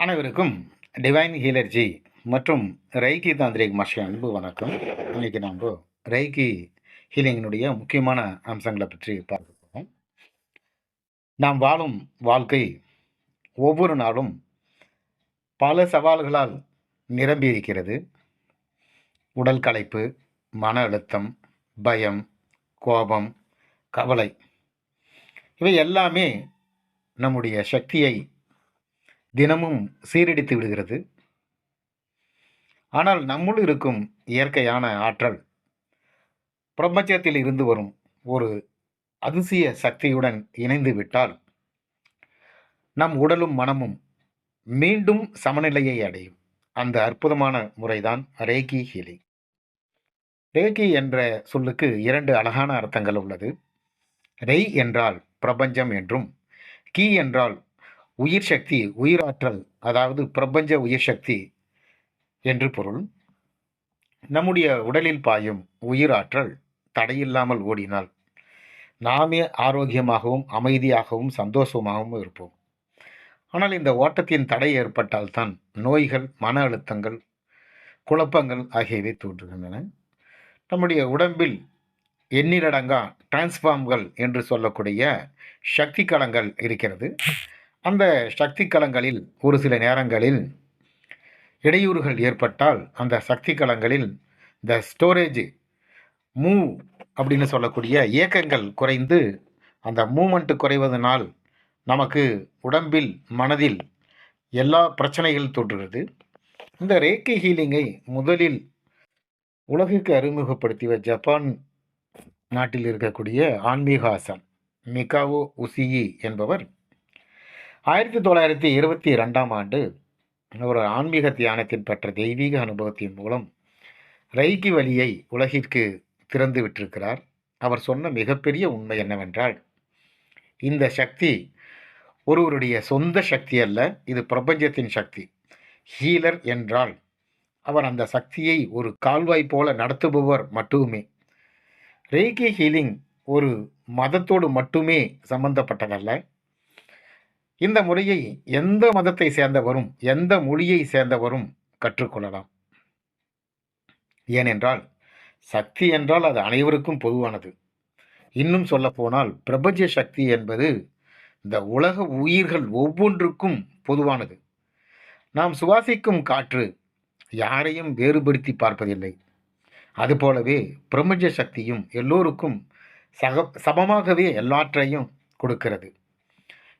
அனைவருக்கும் டிவைன் ஹீலர்ஜி மற்றும் ரைகி தாந்திரிக் மாஸ்டர் அன்பு வணக்கம். இன்றைக்கி நாம் ரைகி ஹீலிங்கினுடைய முக்கியமான அம்சங்களை பற்றி பார்க்க போகிறோம் நாம் வாழும் வாழ்க்கை ஒவ்வொரு நாளும் பல சவால்களால் நிரம்பி இருக்கிறது. உடல் களைப்பு மன அழுத்தம் பயம் கோபம் கவலை. இவை எல்லாமே நம்முடைய சக்தியை தினமும் சீரடித்து விடுகிறது. ஆனால் நம்முள் இருக்கும் இயற்கையான ஆற்றல் பிரபஞ்சத்தில் இருந்து வரும் ஒரு அதிசய சக்தியுடன் இணைந்து விட்டால் நம் உடலும் மனமும் மீண்டும் சமநிலையை அடையும். அந்த அற்புதமான முறைதான் ரேகி ஹீலிங் ரேகி என்ற சொல்லுக்கு இரண்டு அழகான அர்த்தங்கள் உள்ளது. ரெய் என்றால் பிரபஞ்சம் என்றும் கீ என்றால் உயிர் சக்தி உயிராற்றல் அதாவது பிரபஞ்ச உயிர் சக்தி என்று பொருள். நம்முடைய உடலில் பாயும் உயிராற்றல் தடையில்லாமல் ஓடினால் நாமே ஆரோக்கியமாகவும் அமைதியாகவும் சந்தோஷமாகவும் இருப்போம். ஆனால் இந்த ஓட்டத்தின் தடை ஏற்பட்டால்தான் நோய்கள் மன அழுத்தங்கள் குழப்பங்கள் ஆகியவை தோன்றுகின்றன. நம்முடைய உடம்பில் எண்ணிலடங்கா டிரான்ஸ்ஃபார்ம்கள் என்று சொல்லக்கூடிய சக்தி களங்கள் இருக்கிறது. அந்த சக்தி களங்களில் ஒரு சில நேரங்களில் இடையூறுகள் ஏற்பட்டால் அந்த சக்தி களங்களில் இந்த ஸ்டோரேஜ் மூவ் அப்படின்னு சொல்லக்கூடிய இயக்கங்கள் குறைந்து அந்த மூமெண்ட் குறைவதனால் நமக்கு உடம்பில் மனதில் எல்லா பிரச்சனைகள் தோன்றுகிறது. இந்த ரேக்கை ஹீலிங்கை முதலில் உலகுக்கு அறிமுகப்படுத்திய ஜப்பான் நாட்டில் இருக்கக்கூடிய ஆன்மீகாசன் மிகாவோ உசியி என்பவர் ஆயிரத்தி தொள்ளாயிரத்தி இருபத்தி ரெண்டாம் ஆண்டு ஒரு ஆன்மீக தியானத்தின் பெற்ற தெய்வீக அனுபவத்தின் மூலம் ரைகி வழியை உலகிற்கு திறந்து விட்டிருக்கிறார். அவர் சொன்ன மிகப்பெரிய உண்மை என்னவென்றால் இந்த சக்தி ஒருவருடைய சொந்த சக்தி அல்ல இது பிரபஞ்சத்தின் சக்தி. ஹீலர் என்றால் அவர் அந்த சக்தியை ஒரு கால்வாய் போல நடத்துபவர் மட்டுமே. ரேகி ஹீலிங் ஒரு மதத்தோடு மட்டுமே சம்பந்தப்பட்டதல்ல. இந்த முறையை எந்த மதத்தை சேர்ந்தவரும் எந்த மொழியை சேர்ந்தவரும் கற்றுக்கொள்ளலாம். ஏனென்றால் சக்தி என்றால் அது அனைவருக்கும் பொதுவானது. இன்னும் சொல்லப்போனால் பிரபஞ்ச சக்தி என்பது இந்த உலக உயிர்கள் ஒவ்வொன்றுக்கும் பொதுவானது. நாம் சுவாசிக்கும் காற்று யாரையும் வேறுபடுத்தி பார்ப்பதில்லை. அதுபோலவே பிரபஞ்ச சக்தியும் எல்லோருக்கும் சக சமமாகவே எல்லாற்றையும் கொடுக்கிறது.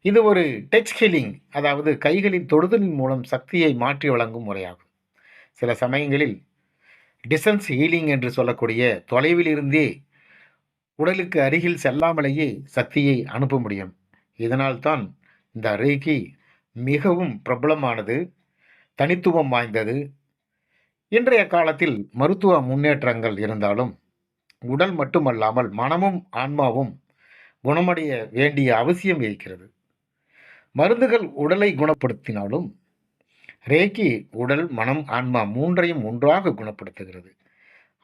இது ஒரு டச் ஹீலிங் அதாவது கைகளின் தொடுதலின் மூலம் சக்தியை மாற்றி வழங்கும் முறையாகும். சில சமயங்களில் டிசன்ஸ் ஹீலிங் என்று சொல்லக்கூடிய தொலைவிலிருந்தே உடலுக்கு அருகில் செல்லாமலேயே சக்தியை அனுப்ப முடியும். இதனால்தான் இந்த ரேகி மிகவும் பிரபலமானது தனித்துவம் வாய்ந்தது. இன்றைய காலத்தில் மருத்துவ முன்னேற்றங்கள் இருந்தாலும் உடல் மட்டுமல்லாமல் மனமும் ஆன்மாவும் குணமடைய வேண்டிய அவசியம் இருக்கிறது. மருந்துகள் உடலை குணப்படுத்தினாலும் ரேக்கி உடல் மனம் ஆன்மா மூன்றையும் ஒன்றாக குணப்படுத்துகிறது.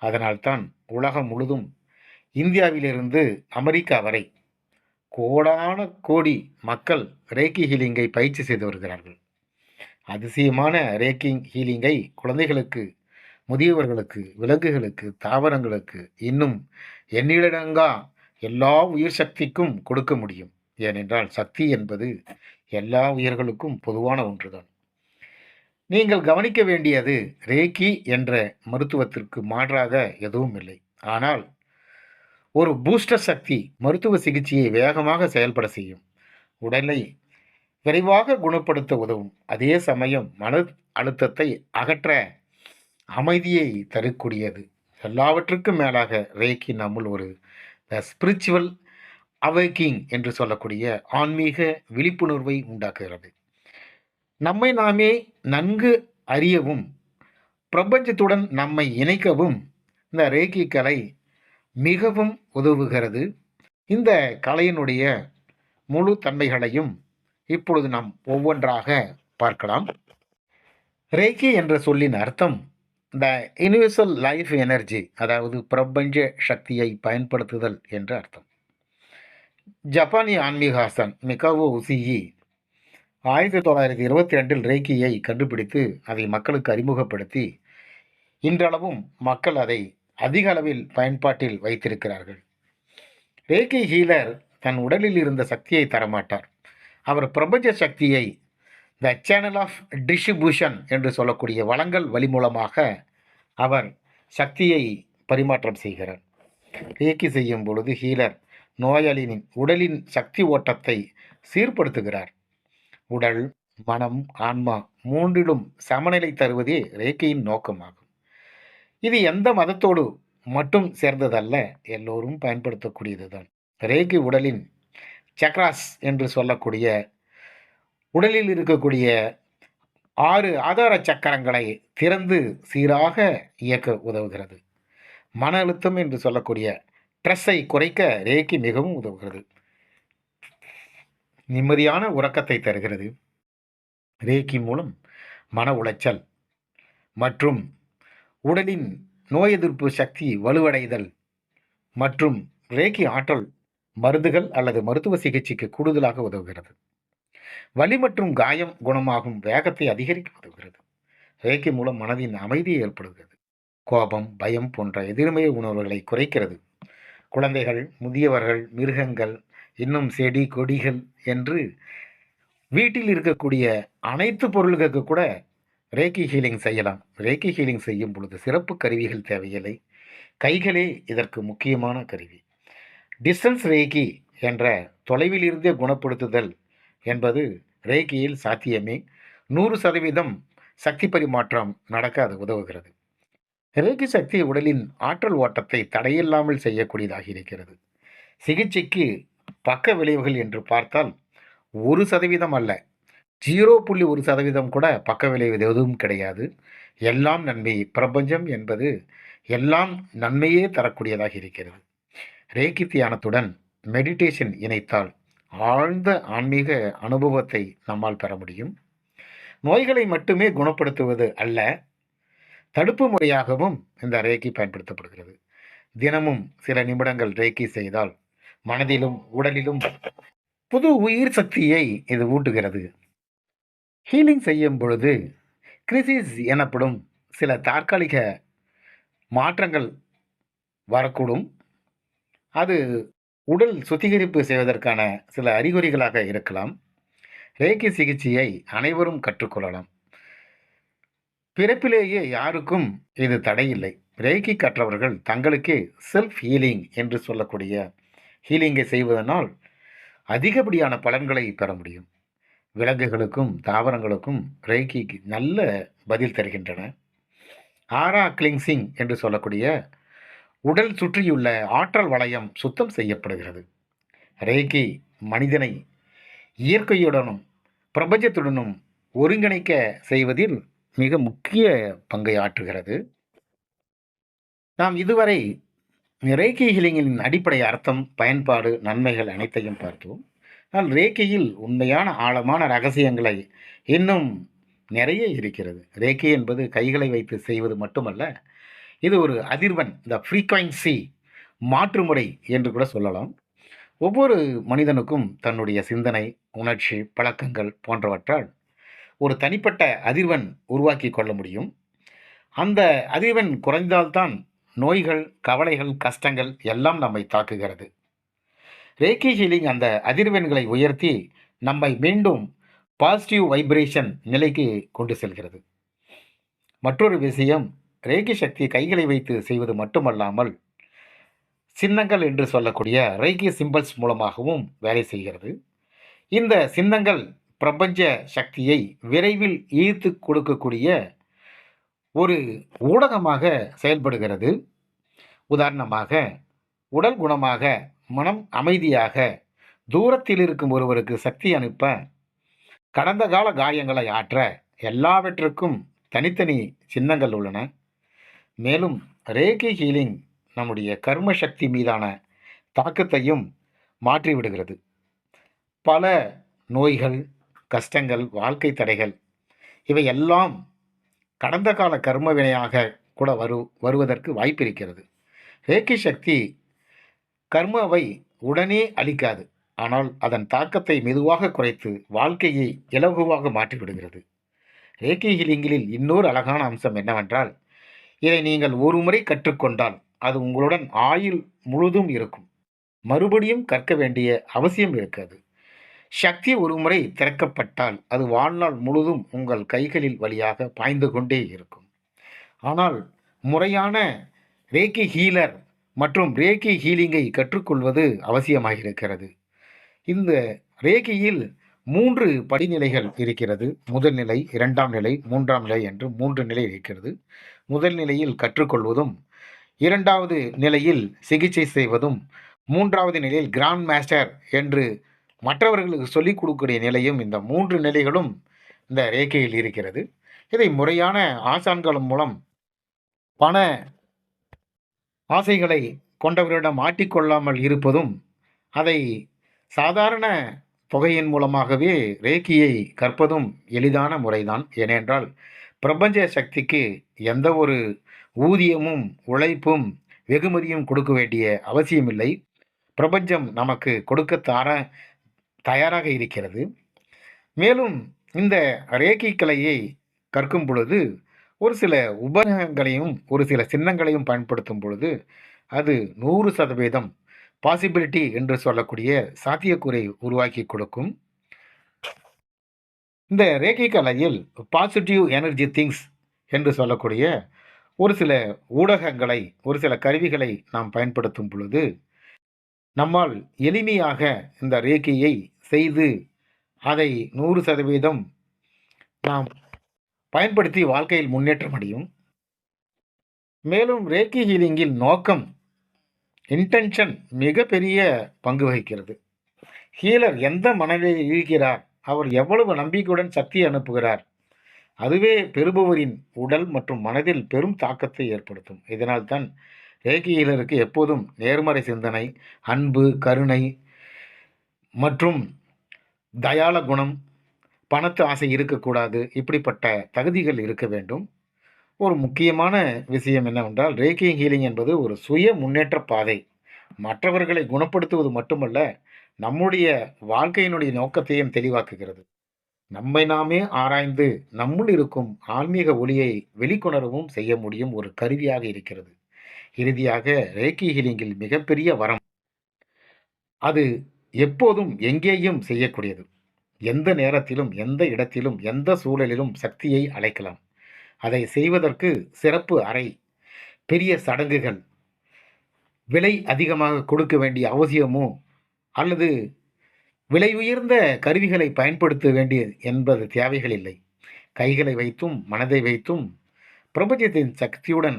அதனால்தான் உலகம் முழுதும் இந்தியாவிலிருந்து அமெரிக்கா வரை கோடான கோடி மக்கள் ரேக்கி ஹீலிங்கை பயிற்சி செய்து வருகிறார்கள். அதிசயமான ரேக்கிங் ஹீலிங்கை குழந்தைகளுக்கு முதியவர்களுக்கு விலங்குகளுக்கு தாவரங்களுக்கு இன்னும் எண்ணிலடங்கா எல்லா உயிர் சக்திக்கும் கொடுக்க முடியும். ஏனென்றால் சக்தி என்பது எல்லா உயிர்களுக்கும் பொதுவான ஒன்றுதான். நீங்கள் கவனிக்க வேண்டியது ரேக்கி என்ற மருத்துவத்திற்கு மாற்றாக எதுவும் இல்லை. ஆனால் ஒரு பூஸ்டர் சக்தி மருத்துவ சிகிச்சையை வேகமாக செயல்பட செய்யும். உடலை விரைவாக குணப்படுத்த உதவும். அதே சமயம் மன அழுத்தத்தை அகற்ற அமைதியை தரக்கூடியது. எல்லாவற்றுக்கும் மேலாக ரேக்கி நம்முள் ஒரு த ஸ்பிரிச்சுவல் அவேக்கிங் என்று சொல்லக்கூடிய ஆன்மீக விழிப்புணர்வை உண்டாக்குகிறது. நம்மை நாமே நன்கு அறியவும் பிரபஞ்சத்துடன் நம்மை இணைக்கவும் இந்த ரேக்கி கலை மிகவும் உதவுகிறது. இந்த கலையினுடைய முழு தன்மைகளையும் இப்பொழுது நாம் ஒவ்வொன்றாக பார்க்கலாம். ரேக்கி என்ற சொல்லின் அர்த்தம் த யூனிவர்சல் லைஃப் எனர்ஜி அதாவது பிரபஞ்ச சக்தியை பயன்படுத்துதல் என்ற அர்த்தம். ஜப்பானிய ஆன்மீகாசன் மிகாவோ உசியி ஆயிரத்தி தொள்ளாயிரத்தி இருபத்தி ரெண்டில் ரேக்கியை கண்டுபிடித்து அதை மக்களுக்கு அறிமுகப்படுத்தி இன்றளவும் மக்கள் அதை அதிக அளவில் பயன்பாட்டில் வைத்திருக்கிறார்கள். ரேக்கி ஹீலர் தன் உடலில் இருந்த சக்தியை தரமாட்டார். அவர் பிரபஞ்ச சக்தியை த சேனல் ஆஃப் டிஸ்ட்ரிபியூஷன் என்று சொல்லக்கூடிய வளங்கள் வழி மூலமாக அவர் சக்தியை பரிமாற்றம் செய்கிறார். ரேக்கி செய்யும் பொழுது ஹீலர் நோயாளியின் உடலின் சக்தி ஓட்டத்தை சீர்படுத்துகிறார். உடல் மனம் ஆன்மா மூன்றிலும் சமநிலை தருவதே ரேக்கையின் நோக்கமாகும். இது எந்த மதத்தோடு மட்டும் சேர்ந்ததல்ல எல்லோரும் பயன்படுத்தக்கூடியது தான் ரேகி உடலின் சக்ராஸ் என்று சொல்லக்கூடிய உடலில் இருக்கக்கூடிய ஆறு ஆதார சக்கரங்களை திறந்து சீராக இயக்க உதவுகிறது. மன அழுத்தம் என்று சொல்லக்கூடிய ஸ்ட்ரெஸ்ஸை குறைக்க ரேக்கி மிகவும் உதவுகிறது. நிம்மதியான உறக்கத்தை தருகிறது. ரேக்கி மூலம் மன உளைச்சல் மற்றும் உடலின் நோய் எதிர்ப்பு சக்தி வலுவடைதல் மற்றும் ரேக்கி ஆற்றல் மருந்துகள் அல்லது மருத்துவ சிகிச்சைக்கு கூடுதலாக உதவுகிறது. வலி மற்றும் காயம் குணமாகும் வேகத்தை அதிகரிக்க உதவுகிறது. ரேக்கி மூலம் மனதின் அமைதியை ஏற்படுகிறது கோபம் பயம் போன்ற எதிர்மைய உணர்வுகளை குறைக்கிறது. குழந்தைகள் முதியவர்கள் மிருகங்கள் இன்னும் செடி கொடிகள் என்று வீட்டில் இருக்கக்கூடிய அனைத்து பொருள்களுக்கு கூட ரேக்கி ஹீலிங் செய்யலாம். ரேக்கி ஹீலிங் செய்யும் பொழுது சிறப்பு கருவிகள் தேவையில்லை. கைகளே இதற்கு முக்கியமான கருவி. டிஸ்டன்ஸ் ரேக்கி என்ற தொலைவிலிருந்தே குணப்படுத்துதல் என்பது ரேக்கியில் சாத்தியமே. நூறு சதவீதம் சக்தி பரிமாற்றம் நடக்க அது உதவுகிறது. ரேகி சக்தி உடலின் ஆற்றல் ஓட்டத்தை தடையில்லாமல் செய்யக்கூடியதாக இருக்கிறது. சிகிச்சைக்கு பக்க விளைவுகள் என்று பார்த்தால் ஒரு சதவீதம் அல்ல. ஜீரோ புள்ளி ஒரு சதவீதம் கூட பக்க விளைவு எதுவும் கிடையாது. எல்லாம் நன்மை. பிரபஞ்சம் என்பது எல்லாம் நன்மையே தரக்கூடியதாக இருக்கிறது. ரேக்கி தியானத்துடன் மெடிடேஷன் இணைத்தால் ஆழ்ந்த ஆன்மீக அனுபவத்தை நம்மால் பெற முடியும். நோய்களை மட்டுமே குணப்படுத்துவது அல்ல தடுப்பு முறையாகவும் இந்த ரேக்கி பயன்படுத்தப்படுகிறது. தினமும் சில நிமிடங்கள் ரேக்கி செய்தால் மனதிலும் உடலிலும் புது உயிர் சக்தியை இது ஊட்டுகிறது. ஹீலிங் செய்யும் பொழுது கிரிசிஸ் எனப்படும் சில தற்காலிக மாற்றங்கள் வரக்கூடும். அது உடல் சுத்திகரிப்பு செய்வதற்கான சில அறிகுறிகளாக இருக்கலாம். ரேக்கி சிகிச்சையை அனைவரும் கற்றுக்கொள்ளலாம். பிறப்பிலேயே யாருக்கும் இது தடையில்லை. ரேக்கி கற்றவர்கள் தங்களுக்கே செல்ஃப் ஹீலிங் என்று சொல்லக்கூடிய ஹீலிங்கை செய்வதனால் அதிகப்படியான பலன்களை பெற முடியும். விலங்குகளுக்கும் தாவரங்களுக்கும் ரேக்கி நல்ல பதில் தருகின்றன. ஆரா கிளிங்சிங் என்று சொல்லக்கூடிய உடல் சுற்றியுள்ள ஆற்றல் வளையம் சுத்தம் செய்யப்படுகிறது. ரேக்கி மனிதனை இயற்கையுடனும் பிரபஞ்சத்துடனும் ஒருங்கிணைக்க செய்வதில் மிக முக்கிய பங்கை ஆற்றுகிறது. நாம் இதுவரை ரேக்கி ஹீலிங்கின் அடிப்படை அர்த்தம் பயன்பாடு நன்மைகள் அனைத்தையும் பார்த்தோம். ஆனால் ரேக்கியில் உண்மையான ஆழமான ரகசியங்களை இன்னும் நிறைய இருக்கிறது. ரேக்கி என்பது கைகளை வைத்து செய்வது மட்டுமல்ல இது ஒரு அதிர்வன் இந்த ஃப்ரீக்வன்சி மாற்றுமுறை என்று கூட சொல்லலாம். ஒவ்வொரு மனிதனுக்கும் தன்னுடைய சிந்தனை உணர்ச்சி பழக்கங்கள் போன்றவற்றால் ஒரு தனிப்பட்ட அதிர்வெண் உருவாக்கி கொள்ள முடியும். அந்த அதிர்வெண் குறைந்தால்தான் நோய்கள் கவலைகள் கஷ்டங்கள் எல்லாம் நம்மை தாக்குகிறது. ரேக்கி ஹீலிங் அந்த அதிர்வெண்களை உயர்த்தி நம்மை மீண்டும் பாசிட்டிவ் வைப்ரேஷன் நிலைக்கு கொண்டு செல்கிறது. மற்றொரு விஷயம் ரேகி சக்தி கைகளை வைத்து செய்வது மட்டுமல்லாமல் சின்னங்கள் என்று சொல்லக்கூடிய ரேகி சிம்பிள்ஸ் மூலமாகவும் வேலை செய்கிறது. இந்த சின்னங்கள் பிரபஞ்ச சக்தியை விரைவில் ஈர்த்து கொடுக்கக்கூடிய ஒரு ஊடகமாக செயல்படுகிறது. உதாரணமாக உடல் குணமாக மனம் அமைதியாக தூரத்தில் இருக்கும் ஒருவருக்கு சக்தி அனுப்ப கடந்த கால காயங்களை ஆற்ற எல்லாவற்றுக்கும் தனித்தனி சின்னங்கள் உள்ளன. மேலும் ரேகி ஹீலிங் நம்முடைய கர்ம சக்தி மீதான தாக்கத்தையும் மாற்றிவிடுகிறது. பல நோய்கள் கஷ்டங்கள் வாழ்க்கை தடைகள் இவை எல்லாம் கடந்த கால கர்ம வினையாக கூட வரு வருவதற்கு வாய்ப்பு இருக்கிறது ரேக்கி சக்தி கர்மாவை உடனே அழிக்காது ஆனால் அதன் தாக்கத்தை மெதுவாக குறைத்து வாழ்க்கையை இலகுவாக மாற்றிவிடுகிறது. ரேக்கி ஹீலிங்கில் இன்னொரு அழகான அம்சம் என்னவென்றால் இதை நீங்கள் ஒரு முறை கற்றுக்கொண்டால் அது உங்களுடன் ஆயுள் முழுதும் இருக்கும். மறுபடியும் கற்க வேண்டிய அவசியம் இருக்காது. சக்தி ஒரு முறை திறக்கப்பட்டால் அது வாழ்நாள் முழுதும் உங்கள் கைகளில் வழியாக பாய்ந்து கொண்டே இருக்கும். ஆனால் முறையான ரேக்கி ஹீலர் மற்றும் ரேக்கி ஹீலிங்கை கற்றுக்கொள்வது அவசியமாக இருக்கிறது இந்த ரேக்கியில் மூன்று படிநிலைகள் இருக்கிறது. முதல் நிலை இரண்டாம் நிலை மூன்றாம் நிலை என்று மூன்று நிலை இருக்கிறது. முதல் நிலையில் கற்றுக்கொள்வதும் இரண்டாவது நிலையில் சிகிச்சை செய்வதும் மூன்றாவது நிலையில் கிராண்ட் மாஸ்டர் என்று மற்றவர்களுக்கு சொல்லிக் கொடுக்கக்கூடிய நிலையும் இந்த மூன்று நிலைகளும் இந்த ரேக்கையில் இருக்கிறது. இதை முறையான ஆசான்கள் மூலம் பண ஆசைகளை கொண்டவரிடம் ஆட்டிக்கொள்ளாமல் இருப்பதும் அதை சாதாரண தொகையின் மூலமாகவே ரேக்கியை கற்பதும் எளிதான முறைதான். ஏனென்றால் பிரபஞ்ச சக்திக்கு எந்த ஒரு ஊதியமும் உழைப்பும் வெகுமதியும் கொடுக்க வேண்டிய அவசியமில்லை. பிரபஞ்சம் நமக்கு கொடுக்க தார தயாராக இருக்கிறது. மேலும் இந்த ரேகி கலையை கற்கும் பொழுது ஒரு சில உபகரணங்களையும் ஒரு சில சின்னங்களையும் பயன்படுத்தும் பொழுது அது நூறு சதவீதம் பாசிபிலிட்டி என்று சொல்லக்கூடிய சாத்தியக்கூறை உருவாக்கி கொடுக்கும். இந்த ரேகை கலையில் பாசிட்டிவ் எனர்ஜி திங்ஸ் என்று சொல்லக்கூடிய ஒரு சில ஊடகங்களை ஒரு சில கருவிகளை நாம் பயன்படுத்தும் பொழுது நம்மால் எளிமையாக இந்த ரேகையை செய்து அதை நூறு சதவீதம் நாம் பயன்படுத்தி வாழ்க்கையில் முன்னேற்றம் அடையும் மேலும் ரேக்கி ஹீலிங்கின் நோக்கம் இன்டென்ஷன் மிகப்பெரிய பங்கு வகிக்கிறது. ஹீலர் எந்த மனநிலையில் இருக்கிறார் அவர் எவ்வளவு நம்பிக்கையுடன் சக்தி அனுப்புகிறார் அதுவே பெறுபவரின் உடல் மற்றும் மனதில் பெரும் தாக்கத்தை ஏற்படுத்தும். இதனால் தான் ரேக்கி ஹீலருக்கு எப்போதும் நேர்மறை சிந்தனை அன்பு கருணை மற்றும் தயால குணம் பணத்து ஆசை இருக்கக்கூடாது இப்படிப்பட்ட தகுதிகள் இருக்க வேண்டும். ஒரு முக்கியமான விஷயம் என்னவென்றால் ரேக்கி ஹீலிங் என்பது ஒரு சுய முன்னேற்ற பாதை. மற்றவர்களை குணப்படுத்துவது மட்டுமல்ல நம்முடைய வாழ்க்கையினுடைய நோக்கத்தையும் தெளிவாக்குகிறது. நம்மை நாமே ஆராய்ந்து நம்முள் இருக்கும் ஆன்மீக ஒளியை வெளிக்கொணரவும் செய்ய முடியும் ஒரு கருவியாக இருக்கிறது. இறுதியாக ரேக்கி ஹீலிங்கில் மிகப்பெரிய வரம். அது எப்போதும் எங்கேயும் செய்யக்கூடியது. எந்த நேரத்திலும் எந்த இடத்திலும் எந்த சூழலிலும் சக்தியை அழைக்கலாம். அதை செய்வதற்கு சிறப்பு அறை பெரிய சடங்குகள் விலை அதிகமாக கொடுக்க வேண்டிய அவசியமோ அல்லது விலை உயர்ந்த கருவிகளை பயன்படுத்த வேண்டிய என்பது தேவைகள் இல்லை. கைகளை வைத்தும் மனதை வைத்தும் பிரபஞ்சத்தின் சக்தியுடன்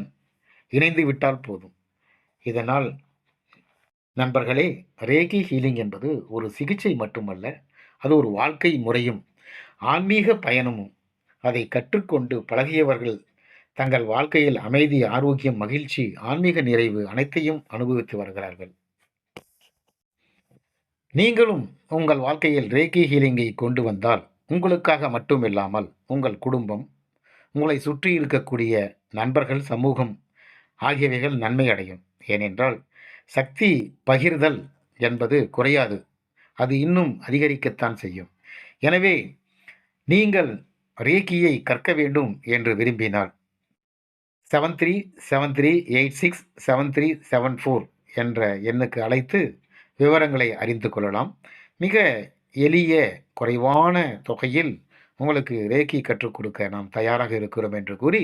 இணைந்து விட்டால் போதும். இதனால் நண்பர்களே ரேகி ஹீலிங் என்பது ஒரு சிகிச்சை மட்டுமல்ல அது ஒரு வாழ்க்கை முறையும். ஆன்மீக பயணமும் அதை கற்றுக்கொண்டு பழகியவர்கள் தங்கள் வாழ்க்கையில் அமைதி ஆரோக்கியம் மகிழ்ச்சி ஆன்மீக நிறைவு அனைத்தையும் அனுபவித்து வருகிறார்கள். நீங்களும் உங்கள் வாழ்க்கையில் ரேக்கி ஹீலிங்கை கொண்டு வந்தால் உங்களுக்காக மட்டுமில்லாமல் உங்கள் குடும்பம் உங்களை சுற்றி இருக்கக்கூடிய நண்பர்கள் சமூகம் ஆகியவைகள் நன்மை அடையும். ஏனென்றால் சக்தி பகிர்தல் என்பது குறையாது. அது இன்னும் அதிகரிக்கத்தான் செய்யும். எனவே நீங்கள் ரேக்கியை கற்க வேண்டும் என்று விரும்பினால். Seven three seven three eight six seven three seven four என்ற எண்ணுக்கு அழைத்து விவரங்களை அறிந்து கொள்ளலாம். மிக எளிய குறைவான தொகையில் உங்களுக்கு ரேக்கி கற்றுக் கொடுக்க நாம் தயாராக இருக்கிறோம் என்று கூறி